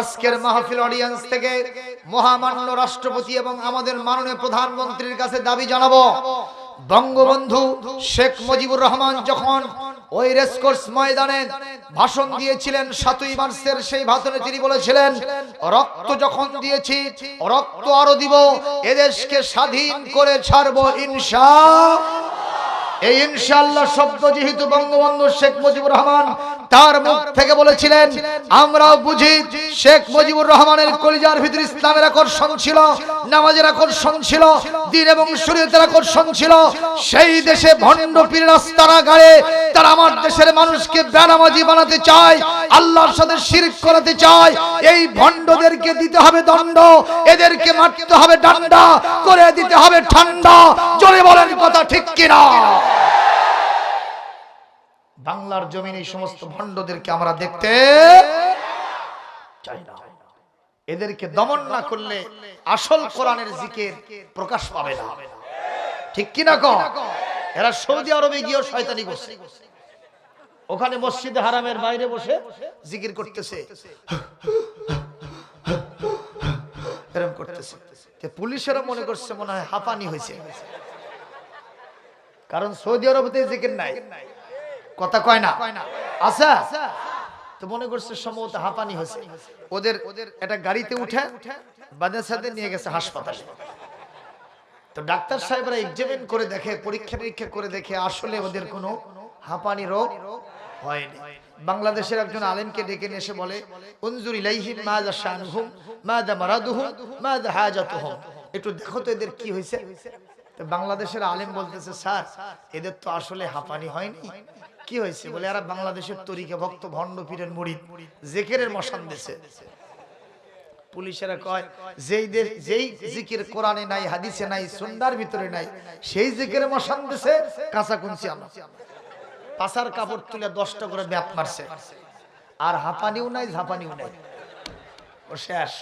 আজকের মাহফিল অডিয়েন্স থেকে মহামান্য রাষ্ট্রপতি এবং আমাদের মাননীয় প্রধানমন্ত্রীর কাছে দাবি জানাব। বঙ্গবন্ধু শেখ মুজিবুর রহমান যখন ওই রেসকোর্স ময়দানে ভাষণ দিয়েছিলেন সাতই মার্চের সেই ভাষণে তিনি বলেছিলেন, রক্ত যখন দিয়েছি, রক্ত আরও দিব, এদেশকে স্বাধীন করে ছাড়বো ইনশা এই ইনশাআল্লাহ শব্দ যেহেতু বঙ্গবন্ধু শেখ মুজিবুর রহমান তার মুখ থেকে বলেছিলেন, আমরাও বুঝি শেখ মুজিবুর রহমানের কলিজার ভিতরে ইসলামের আকর্ষণ ছিল, নামাজের আকর্ষণ ছিল, দিন এবং শরীয়তের আকর্ষণ ছিল। সেই দেশে ভণ্ড পীর রাস্তারা গাড়ে তারা আমার দেশের মানুষকে বেনামাজি বানাতে চায়, আল্লাহর সাথে শিরক করাতে চায়। এই ভণ্ডদেরকে দিতে হবে দণ্ড, এদেরকে মারতে হবে ডান্ডা, করে দিতে হবে ঠান্ডা। জোরে বলেন কথা ঠিক কিনা? বাংলার জমিন এই সমস্ত ভণ্ডদেরকে আমরা দেখতে চাই না। এদেরকে দমন না করলে আসল কোরআনের জিকের প্রকাশ পাবে না। ঠিক কিনা? ক এরা সৌদি আরবে গিয়েও শয়তানি করছে। ওখানে মসজিদে হারামের বাইরে বসে জিকির করতেছে। এরকম করতেছে। তে পুলিশেরও মনে করছে মনে হয় হাঁপানি হয়েছে। কারণ সৌদি আরবতে জিকির নাই। কথা কয় না? আচ্ছা। তো মনে করছে সম্ভবত হাঁপানি হয়েছে। ওদের ওদের একটা গাড়িতে উঠে বাজার সাথে নিয়ে গেছে হাসপাতালে। তো ডাক্তার সাহেবরা এক্সামিন করে দেখে, পরীক্ষা নিরীক্ষা করে দেখে আসলে ওদের কোনো হাঁপানি রোগ হয়নি। বাংলাদেশের একজন আলেমকে ডেকে নিয়ে এসে বলে, উনজুর ইলাইহিম মাযা শানুহুম, মাযা মারাদুহুম, মাযা হাজাতুহুম। একটু দেখো তো এদের কি হয়েছে। তো বাংলাদেশের আলেম বলতেছে, স্যার, এদের তো আসলে হাঁপানি হয়নি। কি হয়েছে? বলে এরা বাংলাদেশের তরিকা ভক্ত ভণ্ড পীরের মুড়ি জেকেরের মশান দেশে পুলিশেরা কয়, যেই জিকির কোরআনে নাই, হাদিসে নাই ভিতরে নাই, সেই মশান কাঁচা কুঞ্চি পাশার কাপড় তুলে দশটা করে ব্যাপ মারছে। আর হাঁপানিও নাই, ঝাপানিও নাই। শেষ।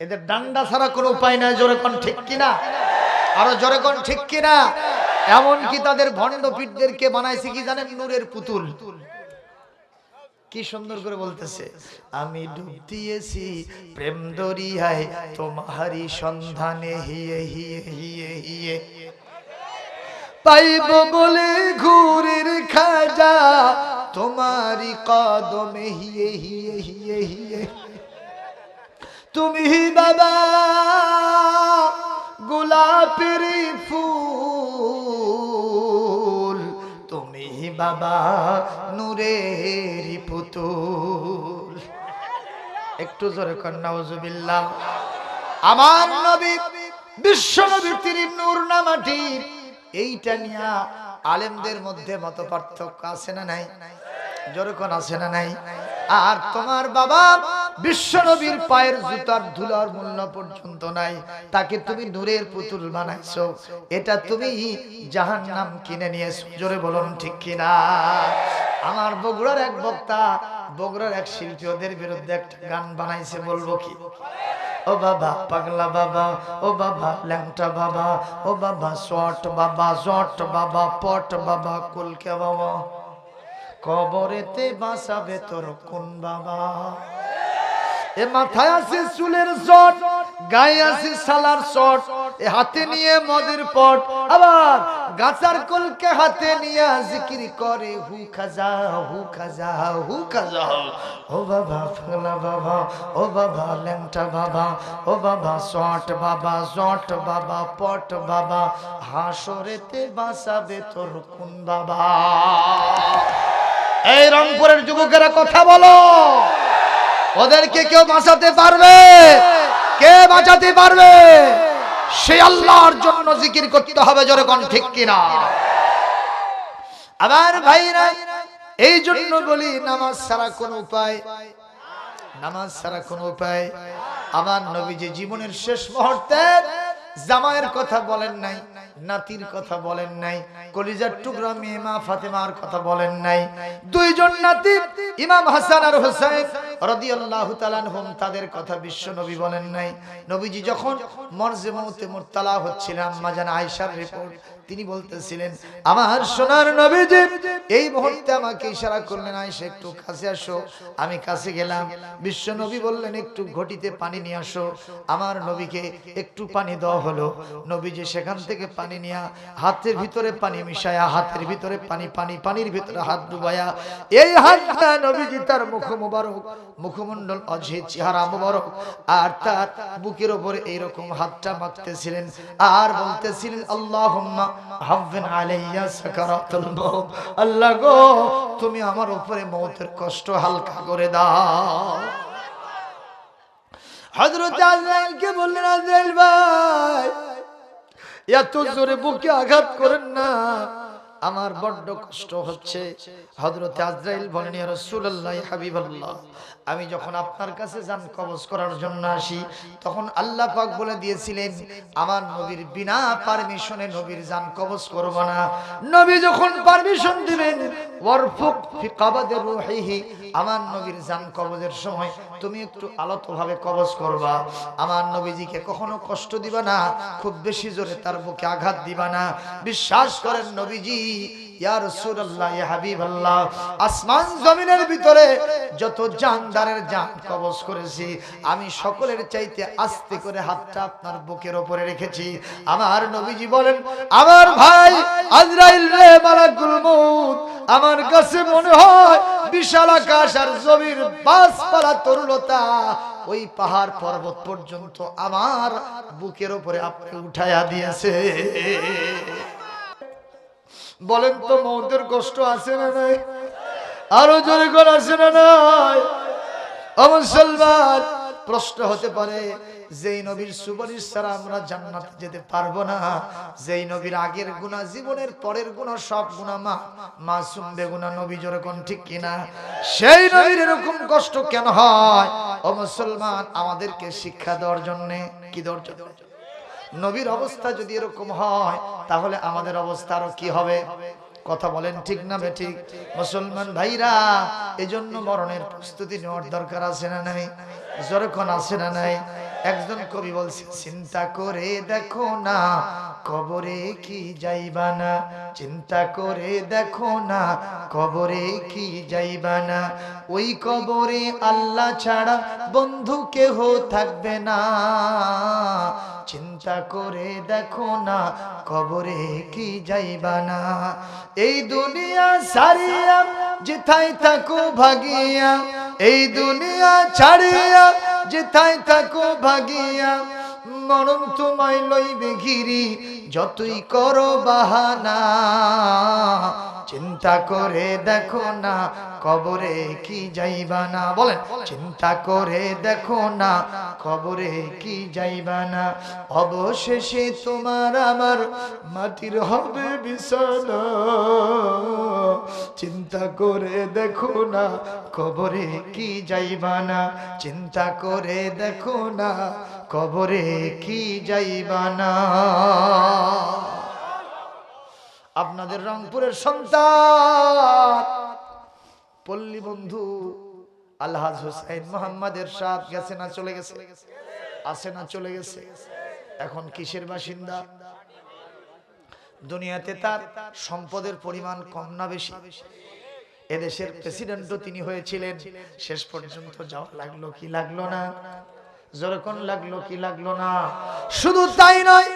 এদের ডান্ডা ছাড়া কোনো উপায় নাই, জোরে কোন ঠিক কিনা? আরও জোরে কোন ঠিক কিনা? এমনকি তাদের ভণ্ড পীঠদেরকে বানাইছে কি জানেন? নূরের পুতুল। কি সুন্দর করে বলতেছে আমি ডুব দিয়েছি প্রেম দরিয়ায় তোমারই সন্ধানে হিয়ে হিয়ে হিয়ে হিয়ে পাইব বলে ঘুরের খাজা। তোমারই কদমে হিয়ে হিয়ে হিয়ে হিয়ে। তুমি বাবা, গোলাপের ফুল। তুমি বাবা, নূরের পুতুল। একটু জোরে কন্যা আমার নবী, বিশ্ব নবী তিনি নূর না মাটি। এইটা নিয়া আলেমদের মধ্যে মত পার্থক্য আছে না নাই? যেরকম আছে না নাই? আর তোমার বাবা বিশ্ব নবীর পায়ের জুতার ধুলার মূল্য পর্যন্ত নাই। তাকে তুমি নূরের পুতুল বানাইছো। এটা তুমি জাহান নাম কিনে নিয়েছো। জোরে বলুন ঠিক কিনা? আমার বগুড়ার এক বক্তা, বগুড়ার এক শিল্পী ওদের বিরুদ্ধে একটা গান বানাইছে, বলব কি? ও বাবা, পাগলা বাবা, ও বাবা, ল্যাংটা বাবা, ও বাবা শট বাবা, জট বাবা, পট বাবা, কুলকে বাবা। কবরেতে বাঁচাবে তোর কোন বাবা? এ মাথায় আছে চুলের জট, গায়ে আছে সালার শট, এ হাতে নিয়ে মদের পট। আবার গাছার কলকে হাতে নিয়ে জিকির করে, হু খাজা হু খাজা হু খাজা। ও বাবা ফাগলা বাবা, ও বাবা, ল্যাংটা বাবা, ও বাবা শট বাবা, জট বাবা, পট বাবা, হাসরেতে বাঁচাবে তোর কোন বাবা। এই রংপুরের যুবকেরা কথা বলো। ওদেরকে কেউ বাঁচাতে পারবে? কে বাঁচাতে পারবে? সে আল্লাহর জন্য জিকির করতে হবে যেরকম ঠিক কিনা? আবার ভাইরা, এই জন্য বলি, নামাজ ছাড়া কোন উপায়, নামাজ ছাড়া কোন উপায়। আমার নবী যে জীবনের শেষ মুহূর্তে জামাইয়ের কথা বলেন নাই। নাতির কথা বলেন নাই কলিজার টুকরা মেয়ে মা ফাতেমার কথা বলেন নাই। দুইজন নাতি ইমাম হাসান আর হোসেন রাদিয়াল্লাহু তাআলা আনহুম তাদের কথা বিশ্ব নবী বলেন নাই। নবীজি যখন মরজে মউতে মুরতালা হচ্ছিলেন আম্মা জান আয়েশার রিপোর্ট তিনি বলতেছিলেন আমার সোনার নবীজি এই মুহূর্তে আমাকে ইশারা করলেন আয়েশা একটু কাছে আসো আমি কাছে গেলাম বিশ্ব নবী বললেন একটু ঘটিতে পানি নিয়ে আসো আমার নবীকে একটু পানি দেওয়া হলো নবীজি সেখান থেকে পানি নিয়ে হাতের ভিতরে পানি মিশায়া, হাতের ভিতরে পানি পানি, পানির ভিতরে হাত ডুবায়া। এই হাতটা নবীজি তার মুখ মোবারক, মুখমণ্ডল অঝে চেহারা মোবারক, আর তার বুকের উপরে এইরকম হাতটা মাখতেছিলেন আর বলতেছিলেন, আল্লাহুম্মা হাফিন আলাইয়া সাকারাতুল মউত আল্লাহ গো, তুমি আমার উপরে মৌতের কষ্ট হালকা করে দাও। হযরত আজরাইলকে বললেন, আজরাইল ভাই এত জোরে বুকে আঘাত করেন না। আমার বড্ড কষ্ট হচ্ছে। হজরত আজরাইল বলেন রসুল্লাহ হাবিবাল্লাহ। আমি যখন আপনার কাছে যান কবজ করার জন্য আসি, তখন আল্লাহ পাক বলে দিয়েছিলেন, আমার নবীর বিনা পারমিশনে নবীর যান কবজ করব না। নবী যখন পারমিশন দিবেন ওয়ারফুক ফি কাবাদি রূহিহি, আমার নবীর যান কবজের সময় তুমি একটু আলতোভাবে কবজ করবা। আমার নবীজিকে কখনো কষ্ট দিবা না, খুব বেশি জোরে তার বুকে আঘাত দিবা না। বিশ্বাস করেন নবীজি ইয়া রাসূলুল্লাহ, ইয়া হাবিবাল্লাহ, আসমান জমিনের ভিতরে যত জানদারের জান কবজ করেছি, আমি সকলের চাইতে আস্তে করে হাতটা আপনার বুকের উপরে রেখেছি। আমার নবীজি বলেন, আমার ভাই আজরাইল রে মালাকুল মউত, আমার কাছে মনে হয় বিশাল আকাশ আর জমির বাসপালা তরুলতা ওই পাহাড় পর্বত পর্যন্ত আমার বুকের উপরে আপনি উঠাইয়া দিয়েছে। বলেন তো মৌতের কষ্ট আছে না নাই? আরও জোরে করে আছে না নাই? মুসলমান, প্রশ্ন হতে পারে, যেই নবীর সুপারিশ ছাড়া আমরা জান্নাতে যেতে পারব না। যেই নবীর আগের গুণা, জীবনের পরের গুণা, সব গুণা মা, মাসুম বেগুনা নবী জোরে কোন ঠিক কিনা? সেই নবীর এরকম কষ্ট কেন হয়? ও মুসলমান, আমাদেরকে শিক্ষা দেওয়ার জন্য কি দেওয়ার জন্য নবীর অবস্থা যদি এরকম হয়, তাহলে আমাদের অবস্থা আরও কি হবে? কথা বলেন ঠিক না বে ঠিক? মুসলমান ভাইরা, এজন্য মরণের প্রস্তুতি নেওয়ার দরকার আছে না নাই? যখন আছে না নাই? একজন কবি বলছে, চিন্তা করে দেখো না, কবরে কি যাইবা না? চিন্তা করে দেখো না, কবরে কি যাইবা না? ওই কবরে আল্লাহ ছাড়া বন্ধু কেহ থাকবে না। চিন্তা করে দেখো না, কবরে কি যাইবা না। এই দুনিয়া সারিয়া যেথায় থাকো ভাগিয়া, এই দুনিয়া ছাড়িয়া যেথায় থাকো ভাগিয়া মরণ তোমায় লইবে ঘিরি, যতই করো বাহানা। চিন্তা করে দেখো না, কবরে কি যাইবা না। বলেন, চিন্তা করে দেখো না, কবরে কি যাইবা না। অবশেষে তোমার আমার মাটির হবে বিছানা। চিন্তা করে দেখো না, কবরে কি যাইবা না। চিন্তা করে দেখো না কবরে কি যাইবা না? আপনাদের রংপুরের সন্তান, পল্লী বন্ধু আলহাজ হুসাইন মোহাম্মদের সাথ গেছে না চলে গেছে? আছে না চলে গেছে? এখন কিসের বাসিন্দা? দুনিয়াতে তার সম্পদের পরিমাণ কম না বেশি। এদেশের প্রেসিডেন্টও তিনি হয়েছিলেন। শেষ পর্যন্ত যাওয়া লাগল কি লাগল না? যেরকম লাগল কি লাগল না। শুধু তাই নয়,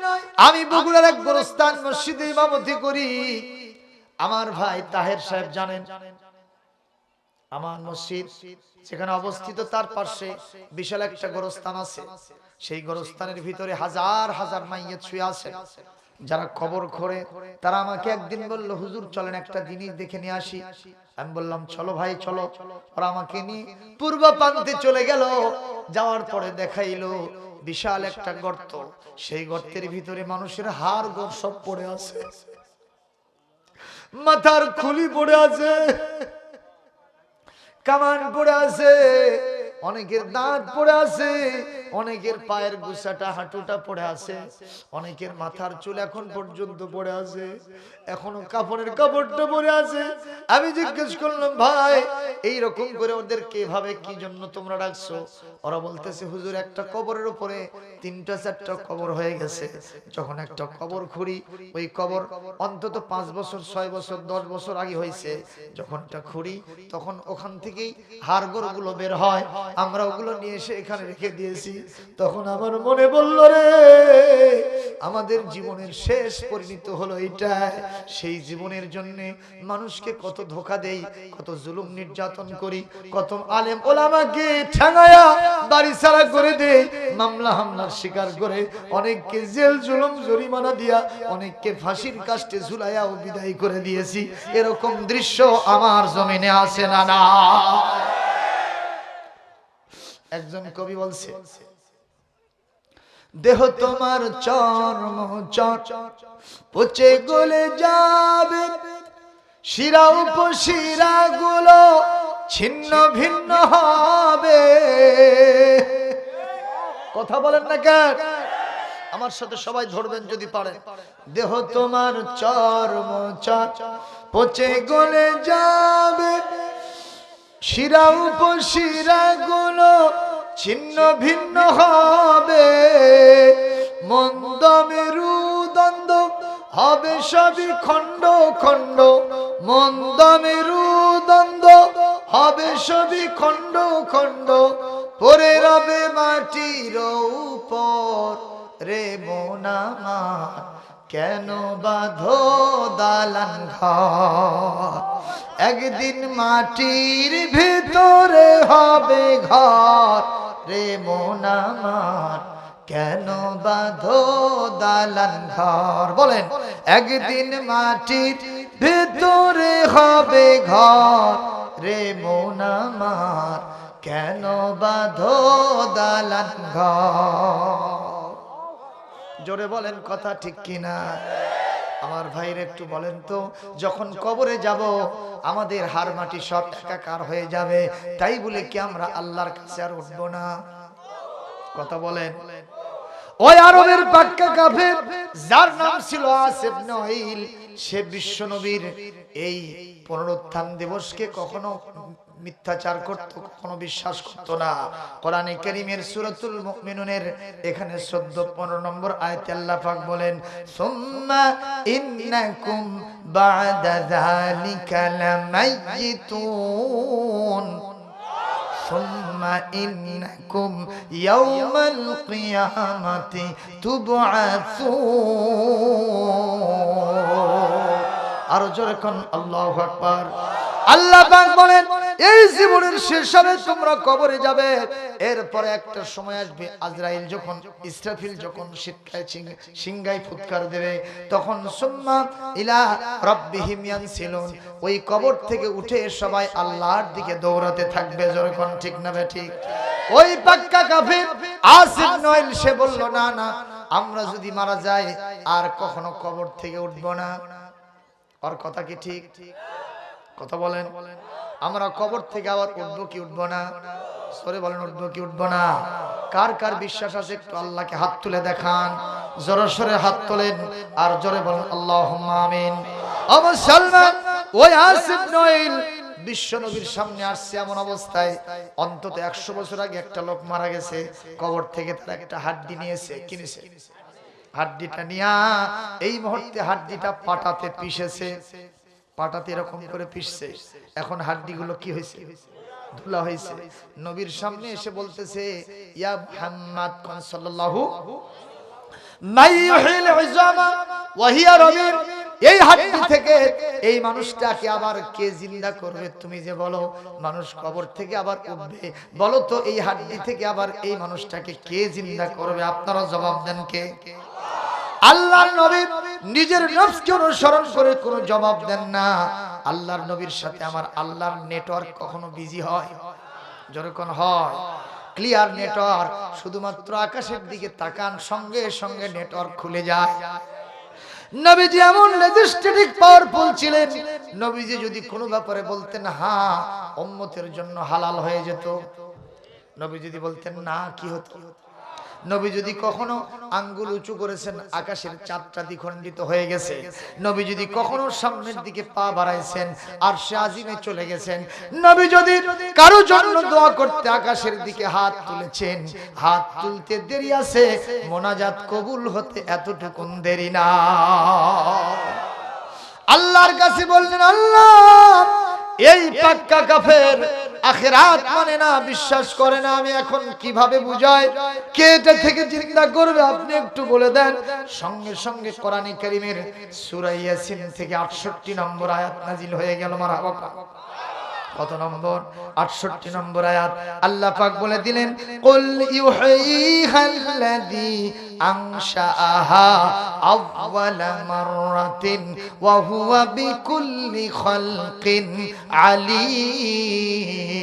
আমি বগুড়ার এক গোরস্থান মসজিদে ইমামতি করি। আমার ভাই তাহের সাহেব জানেন, আমার মসজিদ সেখানে অবস্থিত তার পাশে বিশাল একটা গোরস্থান আছে। সেই গোরস্থানের ভিতরে হাজার হাজার মাইয়া ছুঁয়ে আছে। যারা খবর করে, তারা আমাকে একদিন বলল, হুজুর, চলেন একটা জিনিস দেখে নিয়ে আসি। আমি বললাম, চলো ভাই, চলো। ওরা আমাকে নিয়ে পূর্ব প্রান্তে চলে গেল। যাওয়ার পরে দেখাইলো, বিশাল একটা গর্ত। সেই গর্তের ভিতরে মানুষের হাড় গোড় সব পড়ে আছে। মাথার খুলি পড়ে আছে। কামান পড়ে আছে। অনেকের দাঁত পড়ে আছে। অনেকের পায়ের গুছাটা, হাঁটুটা পড়ে আছে, অনেকের মাথার চুল এখন পর্যন্ত পড়ে আছে, এখনও কাপড়ের কাপড়টা পড়ে আছে। আমি জিজ্ঞেস করলাম, ভাই এই রকম করে ওদেরকে এভাবে কি জন্য তোমরা ডাকছো? ওরা বলতেছে, হুজুর, একটা কবরের উপরে তিনটা, চারটা কবর হয়ে গেছে। যখন একটা কবর খুঁড়ি, ওই কবর অন্তত পাঁচ বছর, ছয় বছর, দশ বছর আগে হয়েছে। যখন এটা খুঁড়ি, তখন ওখান থেকেই হাড়গোড়গুলো বের হয়। আমরা ওগুলো নিয়ে এসে এখানে রেখে দিয়েছি। তখন আমার মনে বলল রে, আমাদের জীবনের শেষ পরিণত হলো এইটাই। সেই জীবনের জন্য মানুষকে কত ধোকা দেই, কত জুলুম নির্যাতন করি, কত আলেম ওলামাকে ঠ্যাঙায়া বাড়ি ছাড়া করে দেই, মামলা হামলার শিকার করে, অনেককে জেল, জুলুম, জরিমানা দিয়া, অনেককে ফাঁসির কাষ্টে ঝুলাইয়া ও বিদায় করে দিয়েছি। এরকম দৃশ্য আমার জমিনে আছে না না? একজন কবি বলছে দেহ তোমার চর্ম চর পচে গলে যাবে। শিরা উপশিরা গুলো ছিন্ন ভিন্ন হবে। কথা বলেন না কেন? আমার সাথে সবাই ধরবেন যদি পারেন। দেহ তোমার চর্ম চর পচে গলে যাবে। শিরা উপশিরা গুলো ছিন্ন ভিন্ন হবে। মন্দ মেরু দ্বন্দ্ব হবে, সবই খণ্ড খণ্ড। মন্দ মেরু দ্বন্দ্ব হবে, সবই খণ্ড খণ্ড। পরে রবে মাটির উপর। রে মোনামার কেন বাঁধো দালান ঘর? একদিন মাটির ভিতরে হবে ঘর। রে মোনামার কেন বাঁধো দালান ঘর? বলেন, একদিন মাটির ভিতরে হবে ঘর। রে মোনামার কেন বাঁধো দালান ঘর? জোরে বলেন কথা ঠিক কিনা? আমার ভাইয়ের একটু বলেন তো, যখন কবরে যাব, আমাদের হার মাটি সব একাকার হয়ে যাবে, তাই বলে কি আমরা আল্লাহর কাছে আর উঠবো না? কথা বলেন। ওই আরবের পাক্কা কাফের, যার নাম ছিল আসিফ নহিল, সে বিশ্ব নবীর এই পুনরুত্থান দিবসকে কখনো মিথ্যাচার করত কখনো বিশ্বাস করত না কোরআনে কারীমের সূরাতুল মুমিনুনের এখানে 14 15 নম্বর আয়াতে আল্লাহ পাক বলেন সুম্মা ইন্নাকুম বা'দা যালিকা লামাইতুন ثم إنكم يوم القيامة تبعثون আরো জোরে কোন আল্লাহু আকবার আল্লাহ পাক বলেন এই জীবনের শেষ হবে, তোমরা কবরে যাবে। এরপরে একটা সময় আসবে, আজরাইল যখন ইসরাফিল যখন শীতকায় সিংগাই ফুৎকার দেবে, তখন সুম্মা ইলা রাব্বিহিম ইয়ানসিলুন। ওই কবর থেকে উঠে সবাই আল্লাহর দিকে দৌড়াতে থাকবে যখন ঠিক না ঠিক? ওই পাক্কা কাফির আসিফ নইল, সে বলল, না না, আমরা যদি মারা যাই, আর কখনো কবর থেকে উঠবো না। ওর কথা কি ঠিক? কথা বলেন বলেন। আমরা কবর থেকে আবার উঠবো কি উঠবো না? সরে বলেন, উঠবো কি উঠবো না? কার কার বিশ্বাস আছে? একটু আল্লাহকে হাত তুলে দেখান। জোরে হাত তোলেন আর জোরে বলেন আল্লাহ আমিন। এমন অবস্থায়। অন্তত একশো বছর আগে একটা লোক মারা গেছে। কবর থেকে তারা হাড্ডি নিয়েছে। কিনেছে হাড্ডিটা নিয়া এই মুহূর্তে হাড্ডিটা পাটাতে পিষেছে। পাটাতে এরকম করে পিষছে এখন হাড্ডিগুলো কি হয়েছে? ধুলা হয়েছে। নবীর সামনে এসে বলতেছে, ইয়া মুহাম্মদ সাল্লাল্লাহু মাইয়ুহিল ইজামা ওয়া হিয়া রামিম এই হাড্ডি থেকে এই মানুষটাকে আবার কে জিন্দা করবে তুমি যে বলো? মানুষ কবর থেকে আবার উঠবে। বলো তো, এই হাড্ডি থেকে আবার এই মানুষটাকে কে জিন্দা করবে? আপনারা জবাব দেন কে? আল্লাহর নবী নিজের নফসকে অনুসরণ করে কোনো জবাব দেন না। আল্লাহর নবীর সাথে আমার আল্লাহর নেটওয়ার্ক কখনো বিজি হয়? যখন হয়? ক্লিয়ার নেটওয়ার্ক শুধুমাত্র আকাশের দিকে তাকান, সঙ্গে সঙ্গে নেটওয়ার্ক খুলে যায়। নবীজি এমন লেজিস্লেটিক পাওয়ারফুল ছিলেন। নবীজি যদি কোনো ব্যাপারে বলতেন হ্যাঁ উম্মতের জন্য হালাল হয়ে যেত। নবী যদি বলতেন, না, কি হতো? নবী যদি কখনো আঙ্গুল উঁচু করেছেন, আকাশের চারটা দ্বিখণ্ডিত হয়ে গেছে। নবী যদি কখনো সামনের দিকে পা বাড়াইছেন আর সে আজিমে চলে গেছেন, নবী যদি কারও জন্য দোয়া করতে আকাশের দিকে হাত তুলেছেন, হাত তুলতে দেরি আছে, মোনাজাত কবুল হতে এতটুকুন দেরি না। আল্লাহর কাছে বললেন আল্লাহ এই পাক্কা কাফের আখেরাত মানে না, বিশ্বাস করে না, আমি এখন কীভাবে বুঝাই? কে এটা থেকে চিন্তা করবে? আপনি একটু বলে দেন। সঙ্গে সঙ্গে কোরআনে কারিমের সূরা ইয়াসিন থেকে 68 নম্বর আয়াত নাজিল হয়ে গেল, মারা কত নম্বর? 68 নম্বর আয়াত। আল্লাহ পাক বলে দিলেন, কুল ইউহাইহাল্লাযী আউওয়ালা মাররাতিন ওয়া হুয়া বিকুল্লি খালকিন আলীম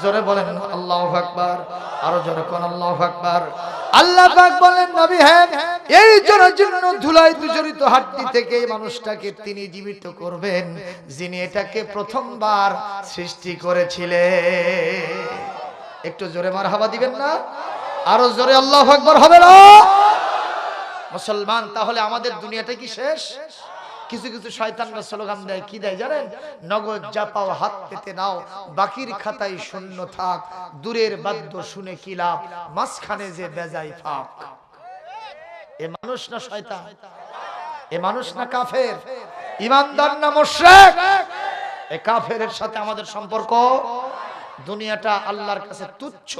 জোরে বলেন আল্লাহু আকবার, আরও জোরে কোন আল্লাহু আকবার। আল্লাহ পাক বলেন, নবী হ্যাঁ এই জন্য ধুলাই দুজরিত হাড্ডি থেকে মানুষটাকে তিনি জীবিত করবেন, যিনি এটাকে প্রথমবার সৃষ্টি করেছিলেন। একটু জোরে মার হাওয়া দিবেন না? আরও জোরে আল্লাহু আকবার হবে না? মুসলমান, তাহলে আমাদের দুনিয়াটা কি শেষ? কিছু কিছু শয়তানরা স্লোগান দেয়, কি দেয় জানেন? নগদ যা পাও হাত পেতে নাও, বাকির খাতায় শূন্য থাক, দূরের বাদ্য শুনে কি লাভ? মাঝখানে যে বেজাই ফাঁক এ মানুষ না শয়তান? এ মানুষ না কাফের? ইমানদার না মুশরিক? এ কাফেরের সাথে আমাদের সম্পর্ক? দুনিয়াটা আল্লাহর কাছে তুচ্ছ।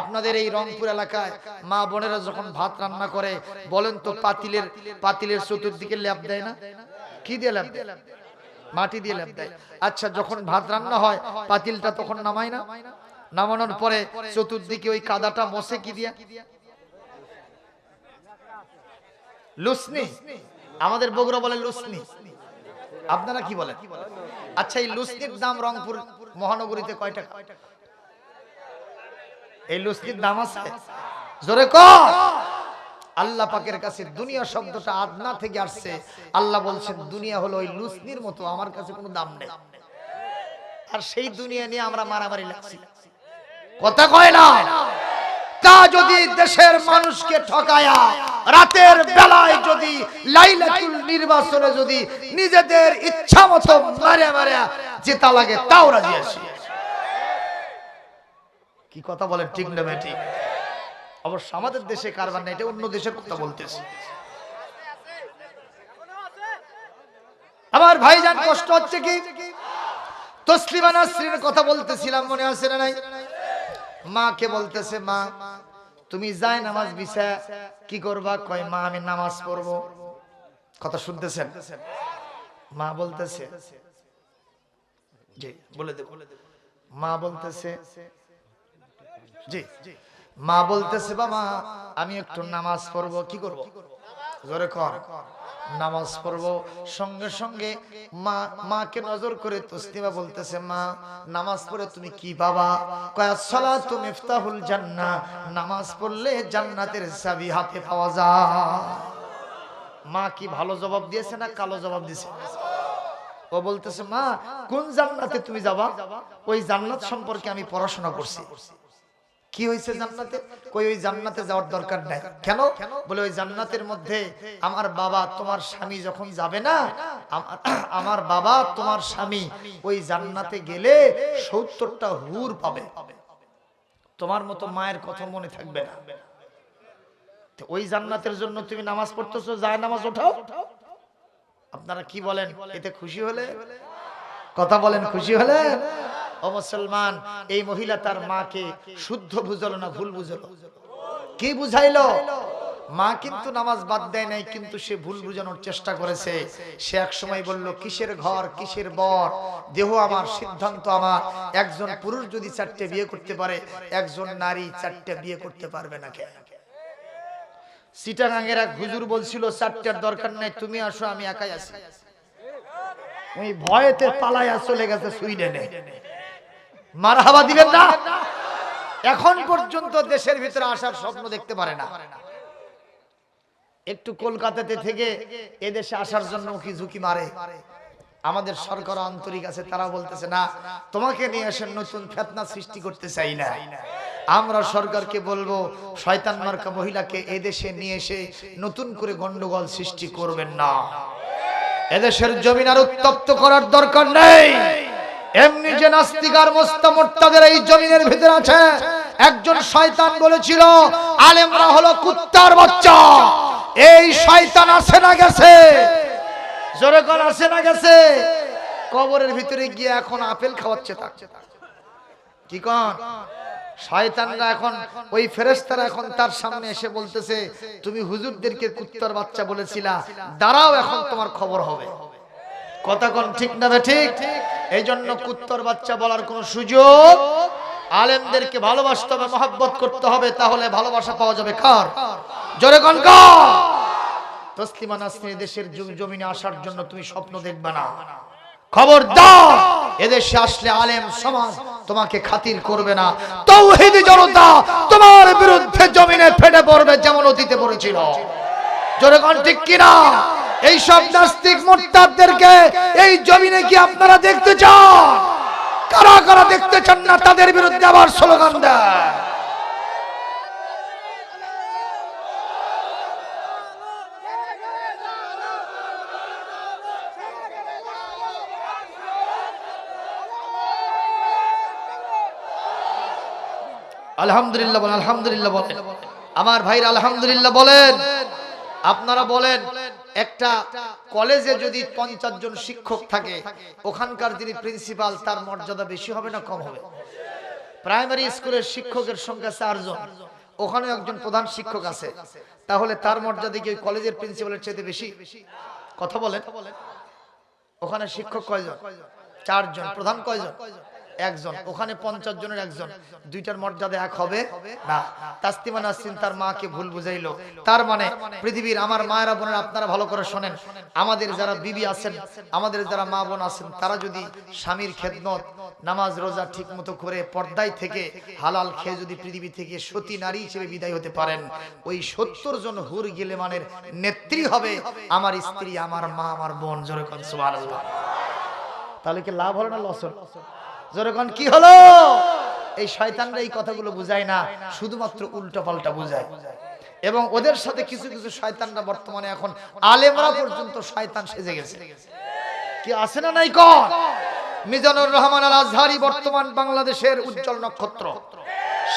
আপনাদের এই রংপুর এলাকায় মা বোনেরা যখন ভাত রান্না করে, বলেন তো পাতিলের পাতিলের চতুর্দিকে ল্যাপ দেয় না? কি দিয়ে ল্যাপ দেয়? মাটি দিয়ে ল্যাপ দেয়। আচ্ছা যখন ভাত রান্না হয়, পাতিলটা তখন নামায় না? নামানোর পরে চতুর্দিকে ওই কাদাটা মশে কি দিয়া? লুসনি। আমাদের বগুড়া বলে লুসনি। আপনারা কি বলেন? আচ্ছা এই লুসনির দাম রংপুর মহানগরীতে কয় টাকা? এই লুস্কির দাম আছে? জোরে ক। আল্লাহ পাকের কাছে দুনিয়া শব্দটা আদনা থেকে আসছে। আল্লাহ বলছেন, দুনিয়া হলো ওই লুসনির মতো, আমার কাছে কোনো দাম নেই। আর সেই দুনিয়া নিয়ে আমরা মারামারি লাগছি। কথা কয় না। তা যদি দেশের মানুষকে ঠকায়া, রাতের বেলায় যদি লাইলাতুল নির্বাচনে যদি নিজেদের ইচ্ছা মতো মারে মারে জেতা লাগে, তাও রাজি আছি। কি কথা বলেন ঠিক না ঠিক অবশ্য আমাদের দেশে কারবার না এটা অন্য দেশের কথা বলতেছে। আমার ভাইজান কষ্ট হচ্ছে কি? তসলিমা নাসরিনের কথা বলতেছিলাম, মনে আছে না নাই? মাকে বলতেছে, মা তুমি যাই নামাজ বিছা কি করবা? কয়, মা, আমি নামাজ পড়ব। কথা শুনতেছেন? মা বলতেছে, জি, বলে দেব। মা বলতেছে জি। মা বলতেছে, বাবা, আমি একটু নামাজ পড়ব, কি করব? জোরে কর। নামাজ পড়ব। সঙ্গে সঙ্গে মা, মাকে নজর করে তসলিমা বলতেছে, মা, নামাজ পড়ে তুমি কি বাবা? কয়া, সালাতু মিফতাহুল জান্নাহ। নামাজ পড়লে জান্নাতের চাবি হাতে পাওয়া যায়। মা কি ভালো জবাব দিয়েছে না কালো জবাব দিয়েছে? ও বলতেছে, মা, কোন জান্নাতে তুমি যাবা? ওই জান্নাত সম্পর্কে আমি পড়াশোনা করছি। কি হয়েছে জান্নাতে? কই ওই জান্নাতে যাওয়ার দরকার নাই। কেন? বলে ওই জান্নাতের মধ্যে আমার বাবা তোমার স্বামী যখন যাবে না আমার আমার বাবা তোমার স্বামী ওই জান্নাতে গেলে সত্তরটা হুর পাবে। তোমার মতো মায়ের কথা মনে থাকবে না। তো ওই জান্নাতের জন্য তুমি নামাজ পড়তেছো যায় নামাজ ওঠাও। আপনারা কি বলেন? এতে খুশি হলে? কথা বলেন খুশি হলে? ও মুসলমান, এই মহিলা তার মাকে শুদ্ধ বুঝলো না ভুল বুঝলো? কি বুঝাইলো? মা কিন্তু নামাজ বাদ দেয় নাই, কিন্তু সে ভুল বুঝানোর চেষ্টা করেছে। সে এক সময় বলল, কিসের ঘর, কিসের বর? দেহ আমার, সিদ্ধান্ত আমার। একজন পুরুষ যদি চারটে বিয়ে করতে পারে, একজন নারী চারটে বিয়ে করতে পারবে না কেন? সিটাগাঙ্গের এক হুজুর বলছিল, চারটার দরকার নাই, তুমি আসো, আমি একাই আছি। ওই ভয়েতে পালাইয়া চলে গেছে সুইডেনে। মারহাবা দিবেন না। এখন পর্যন্ত দেশের ভিতরে আসার স্বপ্ন দেখতে পারে না। একটু কলকাতাতে থেকে এদেশে আসার জন্য কি ঝুঁকি মারে? আমাদের সরকার আন্তরিক আছে তারা বলতেছে না তোমাকে নিয়ে এসে নতুন ফেতনা সৃষ্টি করতে চাই না। আমরা সরকারকে বলব শয়তান মার্কা মহিলাকে এদেশে নিয়ে এসে নতুন করে গন্ডগোল সৃষ্টি করবেন না। এদেশের জমিন আর উত্তপ্ত করার দরকার নেই। এমনি যে নাস্তিকার মোস্তামোর্তাদের এই জমিনের ভিতরে আছে, একজন শয়তান বলেছিল, আলেমরা হলো কুত্তার বাচ্চা। এই শয়তান আসে না গেছে। জোরে কর আসে না গেছে। কবরের ভিতরে গিয়ে এখন আপেল খাওয়াচ্ছে তাকে কি কন? শয়তানরা এখন, ওই ফেরেশতারা এখন তার সামনে এসে বলতেছে, তুমি হুজুরদেরকে কুত্তার বাচ্চা বলেছিলা, দাঁড়াও এখন তোমার খবর হবে। কথা কোন ঠিক না ঠিক? এই জন্য কুত্তর বাচ্চা বলার কোন সুযোগ? আলেমদেরকে ভালোবাসতে হবে, মহাব্বত করতে হবে, তাহলে ভালোবাসা পাওয়া যাবে কার? জোরে কোন তসলিমা দেশের জমিনে আসার জন্য তুমি স্বপ্ন দেখবে না। খবরদার! এদেশে আসলে আলেম সমাজ তোমাকে খাতির করবে না। তৌহিদি জনতা তোমার বিরুদ্ধে জমিনে ফেটে পড়বে, যেমন অতীতে পড়েছিল। জোরে কোন ঠিক কিনা? এই সব নাস্তিক মোর্তাদদেরকে এই জমিনে কি আপনারা দেখতে চান? কারা কারা দেখতে চান না তাদের বিরুদ্ধে আবার স্লোগান দেয়? আলহামদুলিল্লাহ বলেন আলহামদুলিল্লাহ বলেন। আমার ভাইরা আলহামদুলিল্লাহ বলেন। আপনারা বলেন একটা কলেজে যদি পঞ্চাশ জন শিক্ষক থাকে, ওখানকার যিনি প্রিন্সিপাল তার মর্যাদা বেশি হবে না কম হবে? প্রাইমারি স্কুলের শিক্ষকের সংখ্যা চারজন ওখানে একজন প্রধান শিক্ষক আছে। তাহলে তার মর্যাদা কি ওই কলেজের প্রিন্সিপালের চাইতে বেশি? কথা বলেন। ওখানে শিক্ষক কয়জন? চারজন। প্রধান কয়জন? একজন ওখানে পঞ্চাশ জনের একজন। দুইটার মর্যাদা এক হবে? না। তাস্তিমা নাসরিন তার মাকে ভুল বুঝাইলো। তার মানে পৃথিবীর আমার মায়েরা বোনেরা আপনারা ভালো করে শোনেন। আমাদের যারা বিবি আছেন আমাদের যারা মা বোন আছেন তারা যদি স্বামীর খেদমত নামাজ রোজা ঠিক মতো করে পর্দায় থেকে হালাল খেয়ে যদি পৃথিবী থেকে সতী নারী হিসেবে বিদায় হতে পারেন। ওই সত্তর জন হুর গেলেমানের নেত্রী হবে আমার স্ত্রী আমার মা আমার বোন। জোরে কন তাহলে কি লাভ হলো না লস হলো জোরকন কি হলো? এই শয়তানরা এই কথাগুলো বুঝায় না, শুধুমাত্র উল্টো পাল্টা বুঝায়। এবং ওদের সাথে কিছু কিছু শয়তানরা বর্তমানে এখন আলেমরা পর্যন্ত শয়তান সেজে গেছে। কি আছে না নাই কন? মিজানুর রহমান আল আজহারি বর্তমান বাংলাদেশের উজ্জ্বল নক্ষত্র।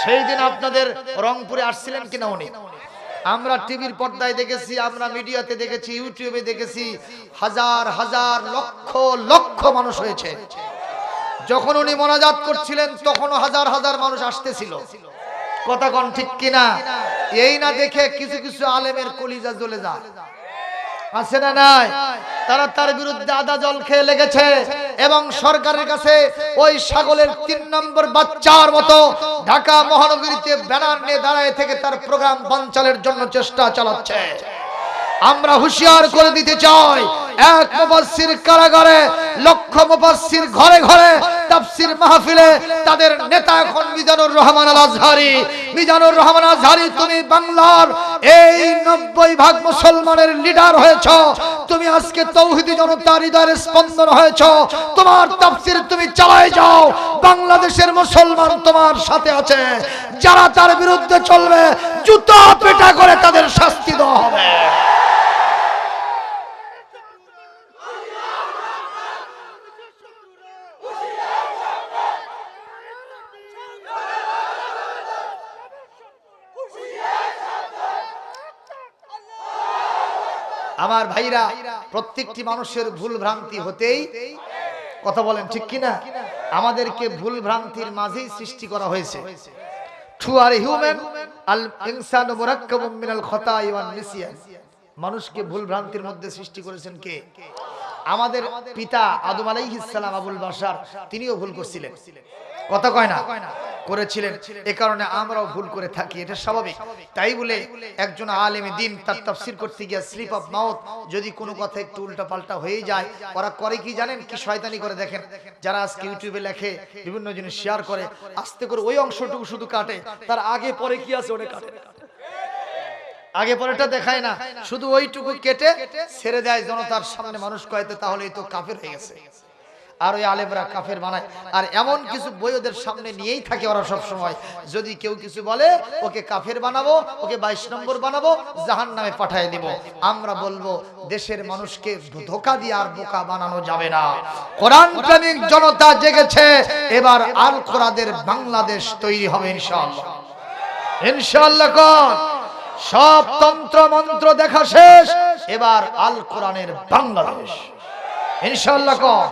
সেই দিন আপনাদের রংপুরে আসছিলেন কিনা উনি? আমরা টিভির পর্দায় দেখেছি, আমরা মিডিয়াতে দেখেছি, ইউটিউবে দেখেছি, হাজার হাজার লক্ষ লক্ষ মানুষ হয়েছে। যখন উনি মোনাজাত করছিলেন, তখনও হাজার হাজার মানুষ আসতেছিল। কথা কন ঠিক কিনা? এই না দেখে কিছু কিছু আলেমের কলিজা জ্বলে যায়। আছে না নাই? তারা তার বিরুদ্ধে আদা জল খেয়ে লেগেছে এবং সরকারের কাছে ওই ছাগলের তিন নম্বর বাচ্চার মতো ঢাকা মহানগরীতে ব্যানার নিয়ে দাঁড়ায় থেকে তার প্রোগ্রাম বানচালের জন্য চেষ্টা চালাচ্ছে। আমরা হুঁশিয়ার করে দিতে চাই এক মুফাসসির কারাগারে, লক্ষ মুফাসসির ঘরে ঘরে তাফসীর মাহফিলে তাদের নেতা এখন মিজানুর রহমান আল আজহারি মিজানুর রহমান আজহারি তুমি বাংলার এই নব্বই ভাগ মুসলমানের লিডার হয়েছ। তুমি আজকে তৌহিদি জনতার হৃদয়ের স্পন্দন হয়েছ। তোমার তাফসীর তুমি চালায় যাও। বাংলাদেশের মুসলমান তোমার সাথে আছে। যারা তার বিরুদ্ধে চলবে, জুতা পেটা করে তাদের শাস্তি দেওয়া হবে। আমার ভাইরা, প্রত্যেকটি মানুষের ভুল ভ্রান্তি হতেই কথা বলেন, ঠিক কিনা? আমাদেরকে ভুল ভ্রান্তির মাঝেই সৃষ্টি করা হয়েছে। মানুষকে ভুল ভ্রান্তির মধ্যে সৃষ্টি করেছেন কে? আমাদের পিতা আদম আলাইহিস আবুল বাশার, তিনিও ভুল করছিলেন। কথা কয় না? করেছিলেন। এ কারণে আমরাও ভুল করে থাকি, এটা স্বাভাবিক। তাই বলে একজন আলেমে দিন তার তাফসির করতে গিয়ে স্লিপ অফ মাউথ যদি কোনো কথা একটু উল্টা পাল্টা হয়ে যায়, ওরা করে কি জানেন? কি শয়তানি করে দেখেন। যারা আজকে ইউটিউবে লেখে, বিভিন্ন জিনিস শেয়ার করে, আস্তে করে ওই অংশটুকু শুধু কাটে, তার আগে পরে কি আছে ওটা কাটে। আগে পরেটা দেখায় না, শুধু ওইটুকু কেটে ছেড়ে দেয় জনতার সামনে মানুষ কয়েতে তাহলে এই তো কাফের হয়ে গেছে। আর ওই আলেমরা কাফের বানায়। আর এমন কিছু বই ওদের সামনে নিয়েই থাকে ওরা সব সময় যদি কেউ কিছু বলে, ওকে কাফের বানাবো, ওকে বাইশ নম্বর বানাবো জাহান নামে পাঠিয়ে দিব। আমরা বলব, দেশের মানুষকে ধোকা দিয়ে আর বোকা বানানো যাবে না। কোরআন প্রেমিক জনতা জেগেছে, এবার আল কোরআদের বাংলাদেশ তৈরি হবে ইনশাআল্লাহ। ইনশাআল্লাহ কর সব তন্ত্র মন্ত্র দেখা শেষ, এবার আল কোরআনের বাংলাদেশ। ইনশাআল্লাহ কর